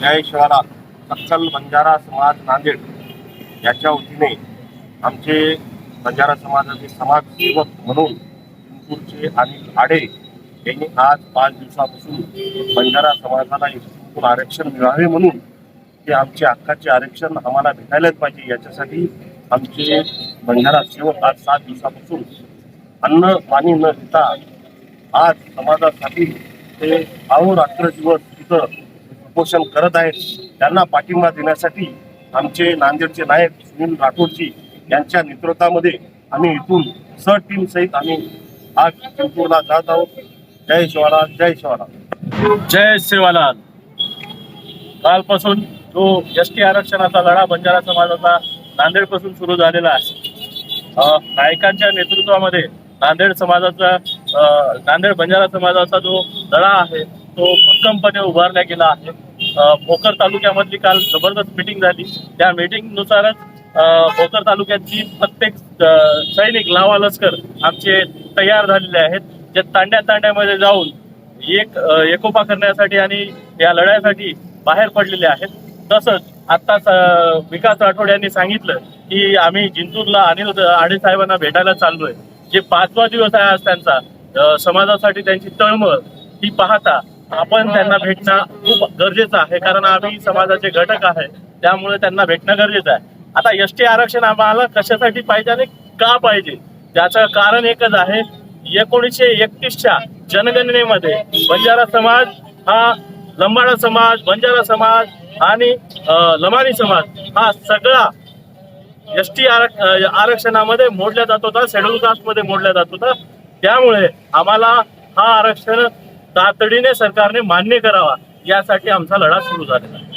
जय शिवाला सक्षल बंजारा समाज नांदेड याच्या वतीने आमचे बंजारा समाजाचे समाजसेवक म्हणून चिंतूरचे अनिल आडे यांनी आज पाच दिवसापासून बंजारा समाजाला एकूण आरक्षण मिळावे म्हणून ते आमचे हक्काचे आरक्षण आम्हाला भेटायलाच पाहिजे याच्यासाठी आमचे बंजारा सेवक आज सात दिवसापासून अन्न पाणी न देता आज समाजासाठी ते अहोरात्र दिवस तिथं उपोषण करत आहेत. त्यांना पाठिंबा देण्यासाठी आमचे नांदेडचे नायक सुनील राठोडजी यांच्या नेतृत्वामध्ये आम्ही इथून स टीम सहित आम्ही आज चिंतूरला जात आहोत. जय शिवाला जय शिवाला जय शिवालाल. कालपासून जो एस टी आरक्षणाचा लढा बंजारा समाजाचा नांदेडपासून सुरू झालेला आहे. नायकांच्या नेतृत्वामध्ये नांदेड समाजाचा नांदेड बंजारा समाजाचा जो लढा आहे तो भक्कमपणे उभारला गेला आहे. भोकर तालुक्यामधली काल जबरदस्त मिटिंग झाली. त्या मिटिंगनुसारच भोकर तालुक्याची प्रत्येक सैनिक लावा लष्कर आमचे तयार झालेले आहेत. जे तांड्या तांड्यामध्ये जाऊन एक एकोपा करण्यासाठी आणि या लढ्यासाठी बाहेर पडलेले आहेत. तसंच आत्ताच विकास राठोड यांनी सांगितलं की आम्ही जिंतूरला अनिल आडे साहेबांना भेटायला चाललोय. जे पाचवा दिवस आहे आज त्यांचा समाजासाठी त्यांची तळमळ ही पाहता आपण त्यांना भेटणं खूप गरजेचं आहे कारण आम्ही समाजाचे घटक आहे त्यामुळे त्यांना भेटणं गरजेचं आहे. आता एस टी आरक्षण आम्हाला कशासाठी पाहिजे आणि का पाहिजे? त्याचं कारण एकच आहे एकोणीसशे एकतीसच्या जनगणनेमध्ये बंजारा समाज हा लंबाडा समाज बंजारा समाज आणि लमाणी समाज हा सगळा एस टी आरक्षणामध्ये मोडला जात होता शेड्यूल कास्टमध्ये मोडला जात होता. त्यामुळे आम्हाला हा आरक्षण तातडीने सरकारने मान्य करावा यासाठी आमचा लढा सुरू झालेला आहे.